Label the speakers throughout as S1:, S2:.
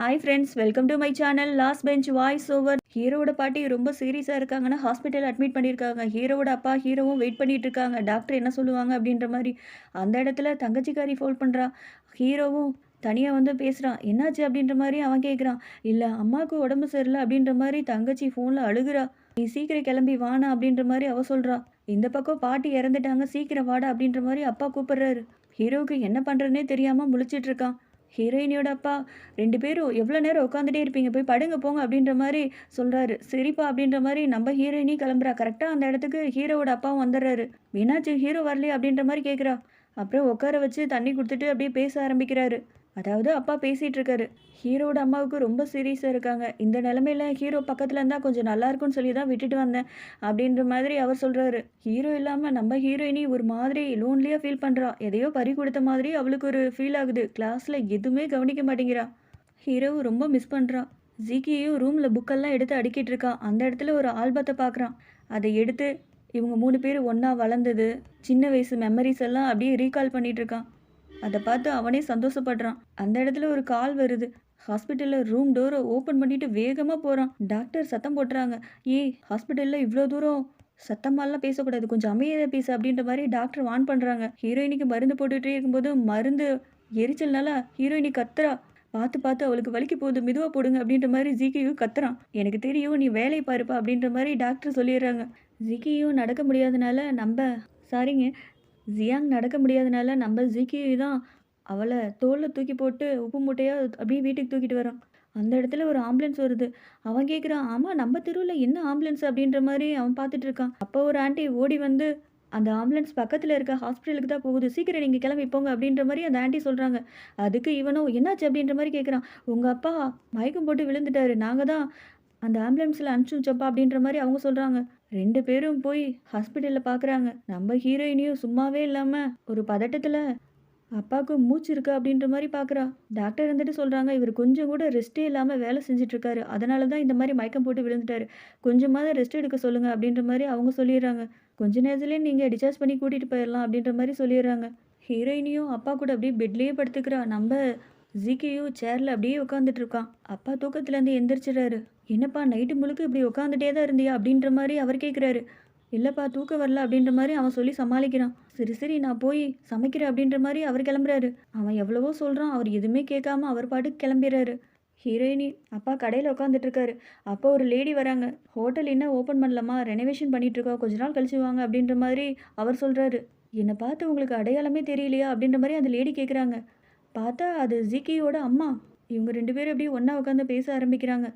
S1: Hi friends welcome to my channel last bench voice over ஹீரோட பாட்டி ரொம்ப சீரியஸாக இருக்காங்கன்னா ஹாஸ்பிட்டல் அட்மிட் பண்ணியிருக்காங்க. ஹீரோட அப்பா ஹீரோவும் வெயிட் பண்ணிட்டு இருக்காங்க டாக்டர் என்ன சொல்லுவாங்க அப்படின்ற மாதிரி அந்த இடத்துல தங்கச்சிக்காரி ஃபோன் பண்ணுறா ஹீரோவும் தனியாக வந்து பேசுகிறான் என்னாச்சு? அப்படின்ற மாதிரி அவன் கேட்குறான் இல்லை அம்மாவுக்கு உடம்பு சரியில்லை அப்படின்ற மாதிரி தங்கச்சி ஃபோனில் அழுகுறா. நீ சீக்கிரம் கிளம்பி வானா அப்படின்ற மாதிரி அவ சொல்கிறா இந்த பக்கம் பாட்டி இறந்துட்டாங்க. சீக்கிரம் வாடா அப்படின்ற மாதிரி அப்பா கூப்பிடுறாரு. ஹீரோவுக்கு என்ன பண்ணுறதுனே தெரியாமல் முழிச்சிட்டு இருக்கான். ஹீரோயினியோட அப்பா ரெண்டு பேரும் எவ்வளோ நேரம் உட்காந்துட்டே இருப்பீங்க போய் படுங்க போங்க அப்படின்ற மாதிரி சொல்கிறாரு சரிப்பா அப்படின்ற மாதிரி நம்ம ஹீரோயினி கிளம்புறா. கரெக்டாக அந்த இடத்துக்கு ஹீரோவோட அப்பாவும் வந்துடுறாரு. மீனாட்சி ஹீரோ வரலையே அப்படின்ற மாதிரி கேட்குறா அப்புறம் உட்கார வச்சு தண்ணி கொடுத்துட்டு அப்படியே பேச ஆரம்பிக்கிறாரு. அதாவது அப்பா பேசிகிட்டு இருக்காரு ஹீரோட அம்மாவுக்கு ரொம்ப சீரியஸாக இருக்காங்க. இந்த நிலமையில ஹீரோ பக்கத்தில் இருந்தால் கொஞ்சம் நல்லா இருக்கும்னு சொல்லி தான் விட்டுட்டு வந்தேன். அப்படின்ற மாதிரி அவர் சொல்கிறாரு ஹீரோ இல்லாமல் நம்ம ஹீரோயினி ஒரு மாதிரி லோன்லியாக ஃபீல் பண்ணுறா எதையோ பறி கொடுத்த மாதிரி அவளுக்கு ஒரு ஃபீல் ஆகுது. கிளாஸில் எதுவுமே கவனிக்க மாட்டேங்கிறா. ஹீரோவும் ரொம்ப மிஸ் பண்ணுறான் ஜிகியும் ரூமில் புக்கெல்லாம் எடுத்து அடிக்கிட்டு இருக்கான் அந்த இடத்துல ஒரு ஆல்பத்தை பார்க்குறான் அதை எடுத்து இவங்க மூணு பேர் ஒன்றா வளர்ந்தது சின்ன வயசு மெமரிஸ் எல்லாம் அப்படியே ரீகால் பண்ணிகிட்டு இருக்கான். அதை பார்த்து அவனே சந்தோஷப்படுறான். அந்த இடத்துல ஒரு கால் வருது. ஹாஸ்பிட்டலில் ரூம் டோரை ஓப்பன் பண்ணிட்டு வேகமாக போகிறான் டாக்டர் சத்தம் போட்டுறாங்க ஏய் ஹாஸ்பிட்டலில் இவ்வளோ தூரம்? சத்தமாலாம் பேசக்கூடாது. கொஞ்சம் அமைதியாக பேசு அப்படின்ற மாதிரி டாக்டர் வான் பண்ணுறாங்க ஹீரோயினிக்கு மருந்து போட்டுகிட்டே இருக்கும்போது மருந்து எரிச்சல்னால ஹீரோயினி கத்துறா. பார்த்து பார்த்து அவளுக்கு வலிக்கு போகுது. மெதுவாக போடுங்க அப்படின்ற மாதிரி ஜிகியும் கத்துறான். எனக்கு தெரியும் நீ வேலையை பாருப்பா அப்படின்ற மாதிரி டாக்டர் சொல்லிடுறாங்க. ஜிகியும் நடக்க முடியாதனால நம்ம சாரிங்க ஜியாங் நடக்க முடியாதனால நம்ம ஜிகியு தான் அவளை தோளில் தூக்கி போட்டு உப்பு மூட்டையாக அப்படியே வீட்டுக்கு தூக்கிட்டு வரான். அந்த இடத்துல ஒரு ஆம்புலன்ஸ் வருது. அவன் கேட்குறான் ஆமாம் நம்ம தெருவில் என்ன ஆம்புலன்ஸ்? அப்படின்ற மாதிரி அவன் பார்த்துட்டு இருக்கான். அப்போ ஒரு ஆண்டி ஓடி வந்து அந்த ஆம்புலன்ஸ் பக்கத்தில் இருக்க ஹாஸ்பிட்டலுக்கு தான் போகுது. சீக்கிரம் நீங்கள் கிளம்பி போங்க. அப்படின்ற மாதிரி அந்த ஆண்டி சொல்கிறாங்க அதுக்கு இவனும் என்னாச்சு? அப்படின்ற மாதிரி கேட்குறான் உங்கள் அப்பா மயக்கம் போட்டு விழுந்துட்டாரு. நாங்கள் தான் அந்த ஆம்புலன்ஸில் அனுப்பிச்சி வச்சப்பா அப்படின்ற மாதிரி அவங்க சொல்கிறாங்க ரெண்டு பேரும் போய் ஹாஸ்பிட்டலில் பார்க்குறாங்க நம்ம ஹீரோயினியும் சும்மாவே இல்லாமல் ஒரு பதட்டத்தில் அப்பாவுக்கு மூச்சு இருக்கா அப்படின்ற மாதிரி பார்க்குறா டாக்டர் இருந்துட்டு சொல்கிறாங்க இவர் கொஞ்சம் கூட ரெஸ்ட்டே இல்லாமல் வேலை செஞ்சிட்ருக்காரு அதனால தான் இந்த மாதிரி மயக்கம் போட்டு விழுந்துட்டாரு. கொஞ்சமாவது ரெஸ்ட் எடுக்க சொல்லுங்கள் அப்படின்ற மாதிரி அவங்க சொல்லிடுறாங்க. கொஞ்ச நேரத்துலேயே நீங்கள் டிஸ்சார்ஜ் பண்ணி கூட்டிகிட்டு போயிடலாம் அப்படின்ற மாதிரி சொல்லிடுறாங்க. ஹீரோயினியும் அப்பா கூட அப்படியே பெட்லேயே படுத்துக்கிறா. நம்ம ஜிகேயும் சேரில் அப்படியே உட்காந்துட்டு இருக்கான். அப்பா தூக்கத்துலேருந்து எந்திரிச்சிடுறாரு. என்னப்பா நைட்டு முழுக்க இப்படி உட்காந்துட்டே தான் இருந்தியா? அப்படின்ற மாதிரி அவர் கேட்குறாரு இல்லைப்பா தூக்கம் வரல அப்படின்ற மாதிரி அவன் சொல்லி சமாளிக்கிறான். சரி சரி நான் போய் சமைக்கிறேன் அப்படின்ற மாதிரி அவர் கிளம்புறாரு. அவன் எவ்வளவோ சொல்கிறான் அவர் எதுவுமே கேட்காம அவர் பாட்டுக்கு கிளம்பிடுறாரு. ஹீரோயினி அப்பா கடையில் உட்காந்துட்ருக்காரு அப்போ ஒரு லேடி வராங்க. ஹோட்டல் என்ன ஓப்பன் பண்ணலாமா? ரெனோவேஷன் பண்ணிகிட்ருக்கா கொஞ்ச நாள் கழிச்சு வாங்க அப்படின்ற மாதிரி அவர் சொல்கிறாரு என்னை பார்த்து உங்களுக்கு அடையாளமே தெரியலையா? அப்படின்ற மாதிரி அந்த லேடி கேட்குறாங்க பார்த்தா அது ஜிகியோட அம்மா. இவங்க ரெண்டு பேரும் அப்படியே ஒன்றா உட்காந்து பேச ஆரம்பிக்கிறாங்க.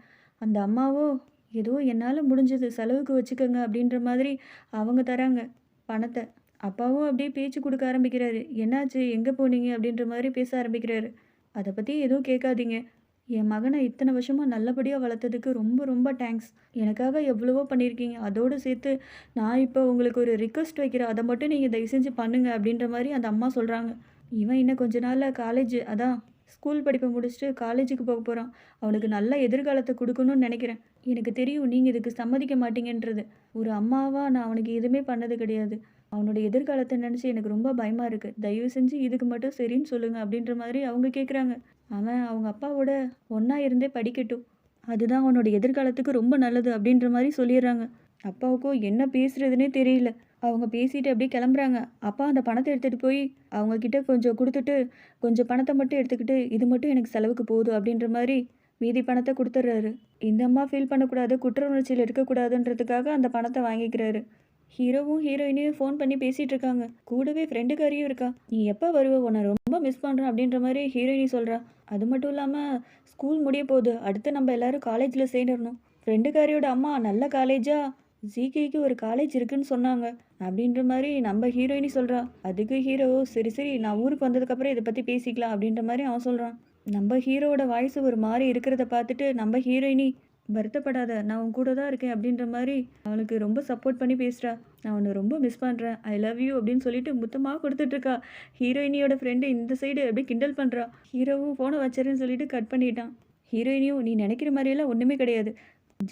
S1: அந்த அம்மாவோ ஏதோ என்னால் முடிஞ்சது செலவுக்கு வச்சுக்கோங்க அப்படின்ற மாதிரி அவங்க தராங்க பணத்தை. அப்பாவும் அப்படியே பேச்சு கொடுக்க ஆரம்பிக்கிறாரு. என்னாச்சு? எங்கே போனீங்க? அப்படின்ற மாதிரி பேச ஆரம்பிக்கிறாரு. அதை பற்றி எதுவும் கேட்காதீங்க. என் மகனை இத்தனை வருஷமாக நல்லபடியாக வளர்த்ததுக்கு ரொம்ப ரொம்ப தேங்க்ஸ் எனக்காக எவ்வளவோ பண்ணியிருக்கீங்க. அதோடு சேர்த்து நான் இப்போ உங்களுக்கு ஒரு ரிக்வெஸ்ட் வைக்கிறேன். அதை மட்டும் நீங்கள் தயவு செஞ்சு பண்ணுங்க அப்படின்ற மாதிரி அந்த அம்மா சொல்கிறாங்க இவன் இன்னும் கொஞ்ச நாளில் காலேஜ் அதான் ஸ்கூல் படிப்பை முடிச்சுட்டு காலேஜுக்கு போக போகிறான் அவனுக்கு நல்ல எதிர்காலத்தை கொடுக்கணும்னு நினைக்கிறேன். எனக்கு தெரியும் நீங்கள் இதுக்கு சம்மதிக்க மாட்டீங்கன்றது. ஒரு அம்மாவாக நான் அவனுக்கு எதுவுமே பண்ணது கிடையாது. அவனோட எதிர்காலத்தை நினச்சி எனக்கு ரொம்ப பயமாக இருக்குது தயவு செஞ்சு இதுக்கு மட்டும் சரின்னு சொல்லுங்கள் அப்படின்ற மாதிரி அவங்க கேட்குறாங்க அவன் அவங்க அப்பாவோட ஒன்றா இருந்தே படிக்கட்டும். அதுதான் அவனோட எதிர்காலத்துக்கு ரொம்ப நல்லது அப்படின்ற மாதிரி சொல்லிடுறாங்க. அப்பாவுக்கும் என்ன பேசுறதுனே தெரியல. அவங்க பேசிட்டு அப்படியே கிளம்புறாங்க. அப்பா அந்த பணத்தை எடுத்துகிட்டு போய் அவங்கக்கிட்ட கொஞ்சம் கொடுத்துட்டு கொஞ்சம் பணத்தை மட்டும் எடுத்துக்கிட்டு இது மட்டும் எனக்கு செலவுக்கு போதும் அப்படின்ற மாதிரி மீதி பணத்தை கொடுத்துட்றாரு. இந்த அம்மா ஃபீல் பண்ணக்கூடாது குற்ற உணர்ச்சியில் இருக்கக்கூடாதுன்றதுக்காக அந்த பணத்தை வாங்கிக்கிறாரு. ஹீரோவும் ஹீரோயினையும் ஃபோன் பண்ணி பேசிகிட்டு இருக்காங்க கூடவே ஃப்ரெண்டுக்காரியும் இருக்கா. நீ எப்போ வருவ? உன்னை ரொம்ப மிஸ் பண்ணுறேன் அப்படின்ற மாதிரி ஹீரோயினி சொல்கிறா அது மட்டும் இல்லாமல் ஸ்கூல் முடிய போகுது. அடுத்து நம்ம எல்லாரும் காலேஜில் சேர்ந்துடணும். ஃப்ரெண்டுக்காரியோட அம்மா நல்ல காலேஜாக ஜிகேக்கு ஒரு காலேஜ் இருக்குன்னு சொன்னாங்க. அப்படின்ற மாதிரி நம்ம ஹீரோயினி சொல்கிறா அதுக்கு ஹீரோ சரி சரி நான் ஊருக்கு வந்ததுக்கப்புறம் இதை பற்றி பேசிக்கலாம் அப்படின்ற மாதிரி அவன் சொல்கிறான் நம்ம ஹீரோவோட வாய்ஸ் ஒரு மாதிரி இருக்கிறத பார்த்துட்டு நம்ம ஹீரோயினி வருத்தப்படாத நான் உன் கூட தான் இருக்கேன் அப்படின்ற மாதிரி அவளுக்கு ரொம்ப சப்போர்ட் பண்ணி பேசுகிறா நான் உன்னை ரொம்ப மிஸ் பண்ணுறேன் ஐ லவ் யூ அப்படின்னு சொல்லிட்டு முத்தமாக கொடுத்துட்ருக்கா ஹீரோயினியோட ஃப்ரெண்டு இந்த சைடு அப்படியே கிண்டல் பண்ணுறா ஹீரோவும் ஃபோனை வச்சுருன்னு சொல்லிட்டு கட் பண்ணிட்டான். ஹீரோயினியும் நீ நினைக்கிற மாதிரியெல்லாம் ஒன்றுமே கிடையாது.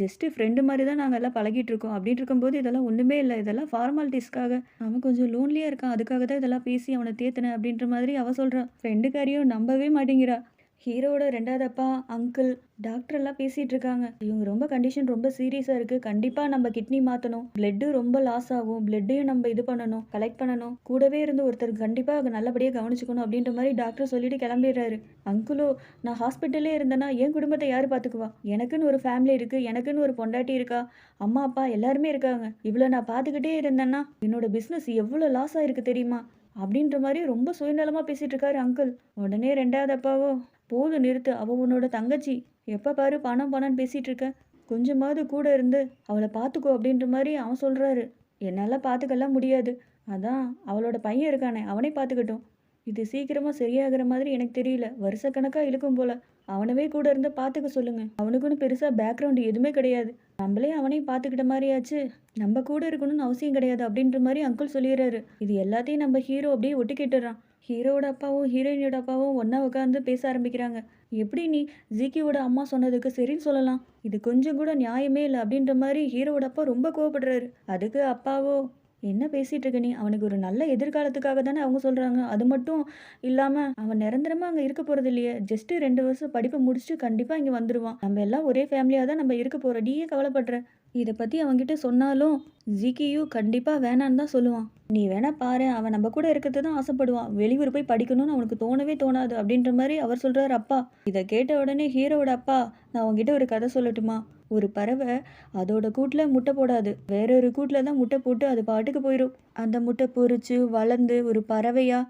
S1: ஜஸ்ட்டு ஃப்ரெண்டு மாதிரி தான் நாங்கள் எல்லாம் பழகிட்டு இருக்கோம் அப்படின்னு இருக்கும்போது இதெல்லாம் ஒன்றுமே இல்லை. இதெல்லாம் ஃபார்மாலிட்டிஸ்க்காக அவன் கொஞ்சம் லோன்லியாக இருக்கான். அதுக்காக தான் இதெல்லாம் பேசி அவனை தேத்தினேன் அப்படின்ற மாதிரி அவள் சொல்கிறான் ஃப்ரெண்டுக்காரியும் நம்பவே மாட்டேங்கிறா. ஹீரோவோட ரெண்டாவது அப்பா அங்கிள் டாக்டர் எல்லாம் பேசிட்டு இருக்காங்க. இவங்க ரொம்ப கண்டிஷன் ரொம்ப சீரியஸா இருக்கு. கண்டிப்பா நம்ம கிட்னி மாத்தணும். பிளட்டு ரொம்ப லாஸ் ஆகும். பிளட்டையும் நம்ம இது பண்ணணும் கலெக்ட் பண்ணணும். கூடவே இருந்து ஒருத்தர் கண்டிப்பா நல்லபடியாக நல்லபடியா கவனிச்சுக்கணும் அப்படின்ற மாதிரி டாக்டர் சொல்லிட்டு கிளம்பிடுறாரு. அங்கிளோ நான் ஹாஸ்பிட்டல்லே இருந்தேன்னா என் குடும்பத்தை யார் பார்த்துக்குவா எனக்குன்னு ஒரு ஃபேமிலி இருக்கு. எனக்குன்னு ஒரு பொண்டாட்டி இருக்கா? அம்மா அப்பா எல்லாருமே இருக்காங்க. இவ்வளோ நான் பார்த்துக்கிட்டே இருந்தேன்னா என்னோட பிஸ்னஸ் எவ்வளோ லாஸ் ஆயிருக்கு தெரியுமா? அப்படின்ற மாதிரி ரொம்ப சுயநலமாக பேசிகிட்டு இருக்காரு அங்கிள். உடனே ரெண்டாவது அப்பாவோ போதும் நிறுத்து அவள் உன்னோட தங்கச்சி. எப்போ பாரு பணம் பணம்னு பேசிகிட்டு இருக்க. கொஞ்சமாவது கூட இருந்து அவளை பார்த்துக்கோ அப்படின்ற மாதிரி அவன் சொல்கிறாரு என்னால் பார்த்துக்கலாம் முடியாது. அதான் அவளோட பையன் இருக்கானே அவனே பார்த்துக்கட்டும் இது சீக்கிரமாக சரியாகிற மாதிரி எனக்கு தெரியல. வருஷக்கணக்காக இழுக்கும் போல. அவனவே கூட இருந்து பார்த்துக்க சொல்லுங்க. அவனுக்குன்னு பெருசாக பேக்ரவுண்ட் எதுவுமே கிடையாது. நம்மளே அவனையும் பார்த்துக்கிட்ட மாதிரியாச்சு. நம்ம கூட இருக்கணும்னு அவசியம் கிடையாது அப்படின்ற மாதிரி அங்கிள் சொல்லிடுறாரு. இது எல்லாத்தையும் நம்ம ஹீரோ அப்படியே ஒட்டுக்கிட்டுறான். ஹீரோட அப்பாவும் ஹீரோயினோட அப்பாவும் ஒன்றா உட்காந்து பேச ஆரம்பிக்கிறாங்க. எப்படி நீ ஜிக்கியோட அம்மா சொன்னதுக்கு சரின்னு சொல்லலாம். இது கொஞ்சம் கூட நியாயமே இல்லை அப்படின்ற மாதிரி ஹீரோவோட அப்பா ரொம்ப கோவப்படுறாரு. அதுக்கு அப்பாவோ என்ன பேசிட்டு இருக்க நீ? அவனுக்கு ஒரு நல்ல எதிர்காலத்துக்காக தானே அவங்க சொல்றாங்க. அது மட்டும் இல்லாம அவன் நிரந்தரமா அங்க இருக்க போறது இல்லையே. ஜஸ்ட் ரெண்டு வருஷம் படிப்பை முடிச்சுட்டு கண்டிப்பா இங்க வந்துருவான். நம்ம எல்லாம் ஒரே ஃபேமிலியா தான் நம்ம இருக்க போறோம். நீயே கவலைப்படுற. இதை பத்தி அவன்கிட்ட சொன்னாலும் ஜிகியும் கண்டிப்பா வேணான்னு தான் சொல்லுவான். நீ வேணா பாரு அவன் நம்ம கூட இருக்கிறது தான் ஆசைப்படுவான். வெளியூர் போய் படிக்கணும்னு அவனுக்கு தோணவே தோணாது அப்படின்ற மாதிரி அவர் சொல்றாரு அப்பா. இதை கேட்ட உடனே ஹீரோவோட அப்பா நான் உங்ககிட்ட ஒரு கதை சொல்லட்டுமா? ஒரு பறவை அதோட கூட்டில் முட்டை போடாது. வேற ஒரு கூட்டில் தான் முட்டை போட்டு அது பாட்டுக்கு போயிடும் அந்த முட்டை பொறிச்சு வளர்ந்து ஒரு பறவையா?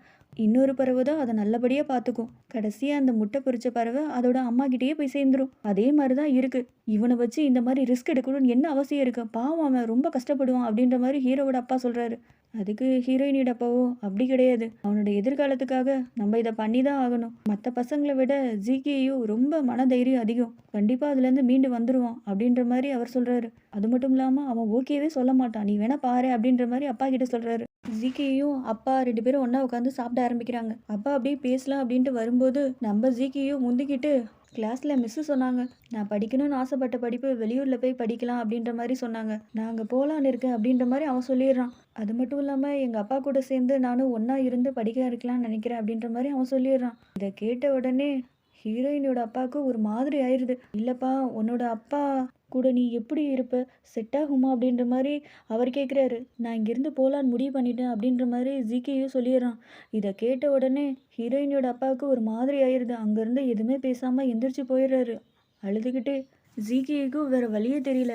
S1: இன்னொரு பறவை தான் அதை நல்லபடியாக பார்த்துக்கும். கடைசியாக அந்த முட்டை பொறிச்ச பறவை அதோட அம்மா கிட்டேயே போய் சேர்ந்துரும். அதே மாதிரி தான் இருக்குது இவனை வச்சு இந்த மாதிரி ரிஸ்க் எடுக்கணும்னு என்ன அவசியம் இருக்குது பாவம் அவன் ரொம்ப கஷ்டப்படுவான் அப்படின்ற மாதிரி ஹீரோவோட அப்பா சொல்கிறாரு அதுக்கு ஹீரோயினோட அப்பாவோ அப்படி கிடையாது. அவனோட எதிர்காலத்துக்காக நம்ம இதை பண்ணி தான் ஆகணும். மற்ற பசங்களை விட ஜிகேயோ ரொம்ப மனதைரியம் அதிகம். கண்டிப்பாக அதுலேருந்து மீண்டு வந்துடுவான் அப்படின்ற மாதிரி அவர் சொல்கிறாரு அது மட்டும் இல்லாமல் அவன் ஓகேவே சொல்ல மாட்டான். நீ வேணா பாரு அப்படின்ற மாதிரி அப்பா கிட்ட சொல்கிறாரு ஜிகேயும் அப்பா ரெண்டு பேரும் ஒன்றா உட்காந்து சாப்பிட ஆரம்பிக்கிறாங்க. அப்பா அப்படியே பேசலாம் அப்படின்ட்டு வரும்போது நம்ம ஜிகேயும் முந்திக்கிட்டு கிளாஸில் மிஸ்ஸு சொன்னாங்க. நான் படிக்கணும்னு ஆசைப்பட்ட படிப்பு வெளியூரில் போய் படிக்கலாம் அப்படின்ற மாதிரி சொன்னாங்க. நான் அங்கே போகலான்னு இருக்கேன் அப்படின்ற மாதிரி அவன் சொல்லிடுறான். அது மட்டும் இல்லாமல் எங்கள் அப்பா கூட சேர்ந்து நானும் ஒன்றா இருந்து படிக்க இருக்கலாம்னு நினைக்கிறேன் அப்படின்ற மாதிரி அவன் சொல்லிடுறான். இதை கேட்ட உடனே ஹீரோயினோட அப்பாவுக்கு ஒரு மாதிரி ஆயிடுது இல்லைப்பா உன்னோட அப்பா கூட நீ எப்படி இருப்ப? செட் ஆகுமா? அப்படின்ற மாதிரி அவர் கேட்குறாரு நான் இங்கேருந்து போகலான்னு முடிவு பண்ணிட்டேன் அப்படின்ற மாதிரி ஜிகேயும் சொல்லிடுறான். இதை கேட்ட உடனே ஹீரோயினோட அப்பாவுக்கு ஒரு மாதிரி ஆயிடுது அங்கேருந்து எதுவுமே பேசாமல் எந்திரிச்சு போயிடுறாரு. அழுதுகிட்டு ஜிகேக்கும் வேறு வழியே தெரியல.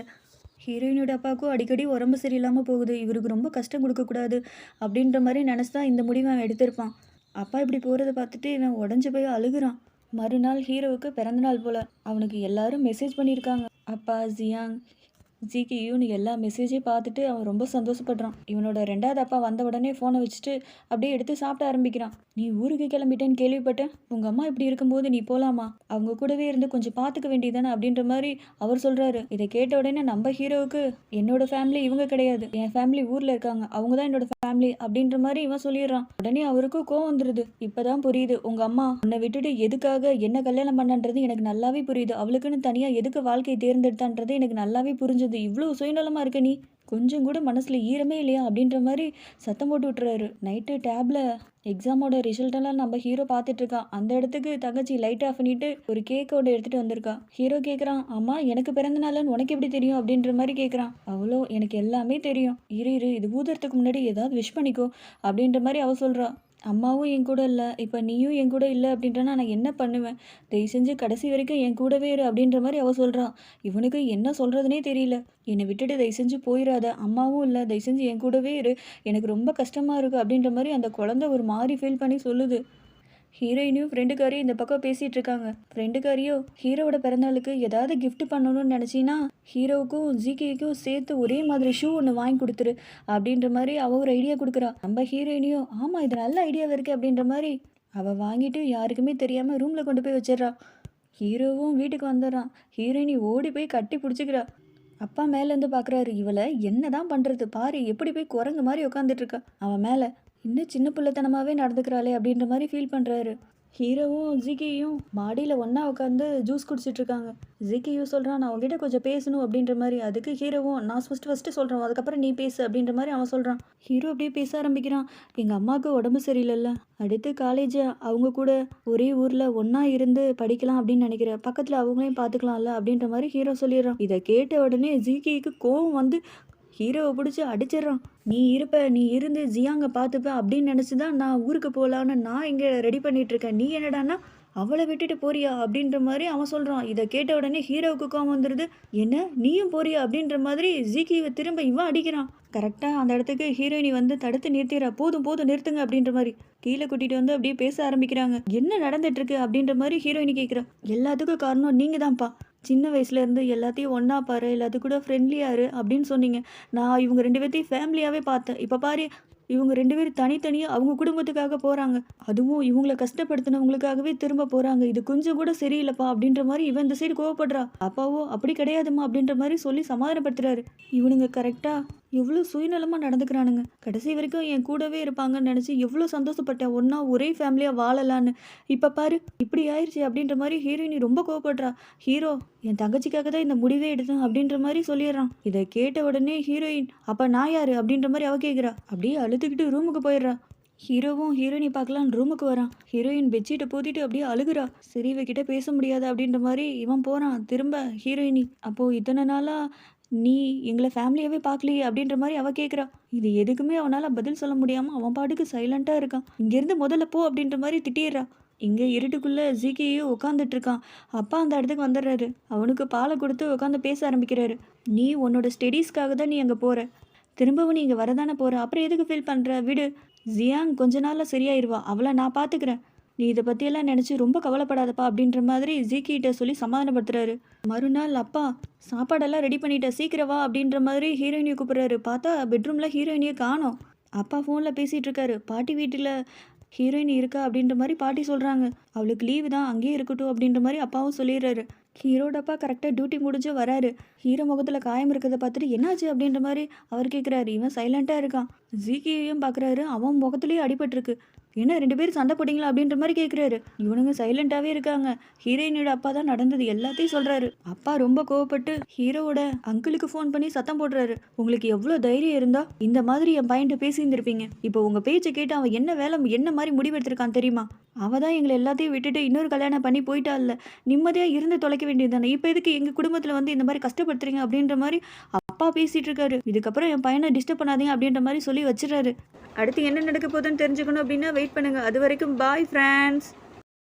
S1: ஹீரோயினோட அப்பாவுக்கும் அடிக்கடி உடம்பு சரியில்லாமல் போகுது. இவருக்கு ரொம்ப கஷ்டம் கொடுக்கக்கூடாது அப்படின்ற மாதிரி நினச்சி தான் இந்த முடிவை அவன் எடுத்திருப்பான். அப்பா இப்படி போகிறத பார்த்துட்டு இவன் உடஞ்சி போய் அழுகுறான். மறுநாள் ஹீரோவுக்கு பிறந்தநாள் போல் அவனுக்கு எல்லாரும் மெசேஜ் பண்ணியிருக்காங்க. அப்பா ஜியாங் ஜிகியூன்னு எல்லா மெசேஜையும் பார்த்துட்டு அவன் ரொம்ப சந்தோஷப்படுறான். இவனோட ரெண்டாவது அப்பா வந்த உடனே ஃபோனை வச்சுட்டு அப்படியே எடுத்து சாப்பிட ஆரம்பிக்கிறான். நீ ஊருக்கு கிளம்பிட்டேன்னு கேள்விப்பட்டேன். உங்கள் அம்மா இப்படி இருக்கும்போது நீ போகலாமா அவங்க கூடவே இருந்து கொஞ்சம் பார்த்துக்க வேண்டியதானே அப்படின்ற மாதிரி அவர் சொல்கிறாரு இதை கேட்ட உடனே நம்ம ஹீரோவுக்கு என்னோட ஃபேமிலி இவங்க கிடையாது. என் ஃபேமிலி ஊரில் இருக்காங்க. அவங்க தான் என்னோட ஃபேமிலி அப்படின்ற மாதிரி இவன் சொல்லிடுறான். உடனே அவருக்கும் கோவம் வந்துடுது இப்பதான் புரியுது. உங்க அம்மா உன்னை விட்டுட்டு எதுக்காக என்ன கல்யாணம் பண்ணன்றது எனக்கு நல்லாவே புரியுது. அவளுக்குன்னு தனியா எதுக்கு வாழ்க்கையை தேர்ந்தெடுத்தான்றது எனக்கு நல்லாவே முடிஞ்சது இவ்வளோ சுயநலமாக இருக்க நீ? கொஞ்சம் கூட மனசில் ஈரமே இல்லையா? அப்படின்ற மாதிரி சத்தம் போட்டு விட்டுறாரு. நைட்டு டேப்பில் எக்ஸாமோட ரிசல்ட்டெல்லாம் நம்ம ஹீரோ பார்த்துட்ருக்கான் அந்த இடத்துக்கு தங்கச்சி லைட் ஆஃப் பண்ணிட்டு ஒரு கேக்கோட எடுத்துகிட்டு வந்திருக்கா. ஹீரோ கேட்குறான் அம்மா எனக்கு பிறந்த நாள்னு உனக்கு எப்படி தெரியும்? அப்படின்ற மாதிரி கேட்குறான் அவ்வளோ எனக்கு எல்லாமே தெரியும். இரு இரு இது ஊதுறதுக்கு முன்னாடி ஏதாவது விஷ் பண்ணிக்கோ. அப்படின்ற மாதிரி அவள் சொல்கிறான் அம்மாவும் என் கூட இல்லை. இப்போ நீயும் என் கூட இல்லை அப்படின்றனா நான் என்ன பண்ணுவேன்? தயவு செஞ்சு கடைசி வரைக்கும் என் கூடவே இரு அப்படின்ற மாதிரி அவள் சொல்கிறான் இவனுக்கு என்ன சொல்கிறதுனே தெரியல. என்னை விட்டுட்டு தயவு செஞ்சு போயிடாத அம்மாவும் இல்லை. தயவு செஞ்சு என் கூடவே இரு. எனக்கு ரொம்ப கஷ்டமாக இருக்குது அப்படின்ற மாதிரி அந்த குழந்தை ஒரு மாதிரி ஃபீல் பண்ணி சொல்லுது. ஹீரோயினியும் ஃப்ரெண்டுக்காரையும் இந்த பக்கம் பேசிட்டு இருக்காங்க ஃப்ரெண்டுக்காரியோ ஹீரோவோட பிறந்தநாளுக்கு ஏதாவது கிஃப்ட் பண்ணணும்னு நினச்சின்னா ஹீரோவுக்கும் ஜிகேக்கும் சேர்த்து ஒரே மாதிரி ஷூ ஒன்று வாங்கி கொடுத்துரு அப்படின்ற மாதிரி அவ ஒரு ஐடியா கொடுக்குறா. நம்ம ஹீரோயினியோ ஆமாம் இது நல்ல ஐடியாவாக இருக்கு அப்படின்ற மாதிரி அவள் வாங்கிட்டு யாருக்குமே தெரியாமல் ரூமில் கொண்டு போய் வச்சிடுறா. ஹீரோவும் வீட்டுக்கு வந்துடுறான். ஹீரோயினி ஓடி போய் கட்டி பிடிச்சிக்கிறா. அப்பா மேலேருந்து பார்க்குறாரு இவளை என்ன தான் பண்ணுறது பாரு எப்படி போய் குரங்கு மாதிரி உட்காந்துட்டு இருக்கா. அவன் மேலே இன்னும் சின்ன பிள்ளைத்தனமாகவே நடந்துக்கிறாளே அப்படின்ற மாதிரி ஃபீல் பண்ணுறாரு ஹீரோவும் ஜிகியும் மாடியில் ஒன்றா உட்காந்து ஜூஸ் குடிச்சிட்டு இருக்காங்க ஜிகியும் சொல்கிறான் நான் உங்ககிட்ட கொஞ்சம் பேசணும் அப்படின்ற மாதிரி. அதுக்கு ஹீரோவும் நான் ஃபஸ்ட்டு ஃபஸ்ட்டு சொல்கிறேன் அதுக்கப்புறம் நீ பேசு அப்படின்ற மாதிரி அவன் சொல்கிறான் ஹீரோ அப்படியே பேச ஆரம்பிக்கிறான். எங்கள் அம்மாவுக்கு உடம்பு சரியில்லைல்ல. அடுத்து காலேஜ் அவங்க கூட ஒரே ஊரில் ஒன்றா இருந்து படிக்கலாம் அப்படின்னு நினைக்கிறேன் பக்கத்தில் அவங்களையும் பார்த்துக்கலாம்ல அப்படின்ற மாதிரி ஹீரோ சொல்லிடுறான். இதை கேட்ட உடனே ஜிகிக்கு கோவம் வந்து ஹீரோவை பிடிச்சி அடிச்சிடுறான். நீ இருப்ப நீ இருந்து ஜியாங்க பார்த்துப்ப அப்படின்னு நினச்சி தான் நான் ஊருக்கு போகலான்னு நான் இங்கே ரெடி பண்ணிகிட்ருக்கேன் நீ என்னடான்னா அவளை விட்டுட்டு போறியா அப்படின்ற மாதிரி அவன் சொல்கிறான் இதை கேட்ட உடனே ஹீரோவுக்கு கோவம் வந்துடுது என்ன நீயும் போறியா அப்படின்ற மாதிரி ஜிகிவை திரும்ப இவன் அடிக்கிறான். கரெக்டாக அந்த இடத்துக்கு ஹீரோயினி வந்து தடுத்து நிறுத்திடுறா. போதும் போதும் நிறுத்துங்க அப்படின்ற மாதிரி. கீழே கூட்டிகிட்டு வந்து அப்படியே பேச ஆரம்பிக்கிறாங்க. என்ன நடந்துட்டுருக்கு அப்படின்ற மாதிரி ஹீரோயினி கேட்குறா எல்லாத்துக்கும் காரணம் நீங்கள் தான்ப்பா சின்ன வயசுலேருந்து எல்லாத்தையும் ஒன்றா பாரு எல்லாத்து கூட ஃப்ரெண்ட்லியாரு அப்படின்னு சொன்னீங்க. நான் இவங்க ரெண்டு பேர்த்தையும் ஃபேமிலியாகவே பார்த்தேன். இப்போ பாரு இவங்க ரெண்டு பேரும் தனித்தனியாக அவங்க குடும்பத்துக்காக போகிறாங்க அதுவும் இவங்கள கஷ்டப்படுத்தினவங்களுக்காகவே திரும்ப போகிறாங்க இது கொஞ்சம் கூட சரியில்லைப்பா அப்படின்ற மாதிரி இவன் இந்த சைடு கோவப்படுறா. அப்பாவோ அப்படி கிடையாதும்மா அப்படின்ற மாதிரி சொல்லி சமாதானப்படுத்துறாரு. இவனுங்க கரெக்டாக எவ்வளோ சுயநலமாக நடந்துக்கிறானுங்க. கடைசி வரைக்கும் என் கூடவே இருப்பாங்கன்னு நினச்சி எவ்வளோ சந்தோஷப்பட்டேன் ஒன்றா ஒரே ஃபேமிலியாக வாழலான்னு. இப்போ பாரு இப்படி ஆயிடுச்சு அப்படின்ற மாதிரி ஹீரோயினி ரொம்ப கோவப்படுறா. ஹீரோ என் தங்கச்சிக்காக தான் இந்த முடிவே எடுத்தேன் அப்படின்ற மாதிரி சொல்லிடுறான். இதை கேட்ட உடனே ஹீரோயின் அப்போ நான் யார்? அப்படின்ற மாதிரி அவ கேட்குறா அப்படியே அழுதுகிட்டு ரூமுக்கு போயிடுறா. ஹீரோவும் ஹீரோயினி பார்க்கலாம் ரூமுக்கு வரான். ஹீரோயின் பெட்ஷீட்டை போத்திட்டு அப்படியே அழுகுறா. சரி கிட்ட பேச முடியாது அப்படின்ற மாதிரி இவன் போகிறான் திரும்ப ஹீரோயினி அப்போது இத்தனை நாளாக நீ எங்களை ஃபேமிலியாகவே பார்க்கலையே அப்படின்ற மாதிரி அவள் கேட்குறா இது எதுக்குமே அவனால் பதில் சொல்ல முடியாமல் அவன் பாட்டுக்கு சைலண்ட்டாக இருக்கான். இங்கேருந்து முதல்ல போ அப்படின்ற மாதிரி திட்டிடுறா. இங்கே இருட்டுக்குள்ளே ஜிகியும் உட்காந்துட்டு இருக்கான் அப்பா அந்த இடத்துக்கு வந்துடுறாரு. அவனுக்கு பாலை கொடுத்து உட்காந்து பேச ஆரம்பிக்கிறாரு. நீ உன்னோட ஸ்டடீஸ்க்காக தான் நீ அங்கே போகிற திரும்பவும் நீ இங்கே வரதானே போகிற அப்புறம் எதுக்கு ஃபீல் பண்ணுற விடு. ஜியாங் கொஞ்ச நாளில் சரியாயிருவா. அவளை நான் பார்த்துக்கிறேன் நீ இதை பற்றியெல்லாம் நினச்சி ரொம்ப கவலைப்படாதப்பா அப்படின்ற மாதிரி ஜிகிட்ட சொல்லி சமாதானப்படுத்துறாரு. மறுநாள் அப்பா சாப்பாடெல்லாம் ரெடி பண்ணிட்டேன் சீக்கிரம் வா அப்படின்ற மாதிரி ஹீரோயினியை கூப்பிட்றாரு. பார்த்தா பெட்ரூமில் ஹீரோயினியை காணோம். அப்பா ஃபோனில் பேசிகிட்டு இருக்காரு. பாட்டி வீட்டில் ஹீரோயின் இருக்கா அப்படின்ற மாதிரி பாட்டி சொல்கிறாங்க அவளுக்கு லீவு தான் அங்கேயே இருக்கட்டும் அப்படின்ற மாதிரி அப்பாவும் சொல்லிடுறாரு. ஹீரோட அப்பா கரெக்டாக டியூட்டி முடிஞ்சு வராரு. ஹீரோ முகத்தில் காயம் இருக்கிறத பார்த்துட்டு என்னாச்சு அப்படின்ற மாதிரி அவர் கேட்குறாரு இவன் சைலண்ட்டாக இருக்கான். ஜிகேயும் பார்க்குறாரு அவன் முகத்துலேயும் அடிபட்டிருக்கு. என்ன ரெண்டு பேரும் சண்டை போட்டிங்களா அப்படின்ற மாதிரி கேட்குறாரு இவனுங்க சைலண்ட்டாகவே இருக்காங்க. ஹீரோயினோட அப்பா தான் நடந்தது எல்லாத்தையும் சொல்கிறாரு அப்பா ரொம்ப கோவப்பட்டு ஹீரோவோட அங்கிளுக்கு ஃபோன் பண்ணி சத்தம் போடுறாரு. உங்களுக்கு எவ்வளோ தைரியம் இருந்தா இந்த மாதிரி என் பையன்ட்டு பேசியிருந்திருப்பீங்க. இப்போ உங்கள் பேச்சை கேட்டு அவன் என்ன வேலை என்ன மாதிரி முடிவெடுத்திருக்கான் தெரியுமா? அவள் தான் எங்களை எல்லாத்தையும் விட்டுட்டு இன்னொரு கல்யாணம் பண்ணி போயிட்டா இல்லை நிம்மதியாக இருந்து தொலைக்க வேண்டியது தானே. இப்போ எதுக்கு எங்கள் குடும்பத்தில் வந்து இந்த மாதிரி கஷ்டப்படுத்துறீங்க அப்படின்ற மாதிரி அப்பா பேசிகிட்டு இருக்காரு. இதுக்கப்புறம் என் பையனை டிஸ்டர்ப் பண்ணாதீங்க அப்படின்ற மாதிரி சொல்லி வச்சிடறாரு. அடுத்து என்ன நடக்க போதுன்னு தெரிஞ்சுக்கணும் அப்படின்னா வெயிட் பண்ணுங்கள் அது வரைக்கும் பாய் ஃப்ரெண்ட்ஸ்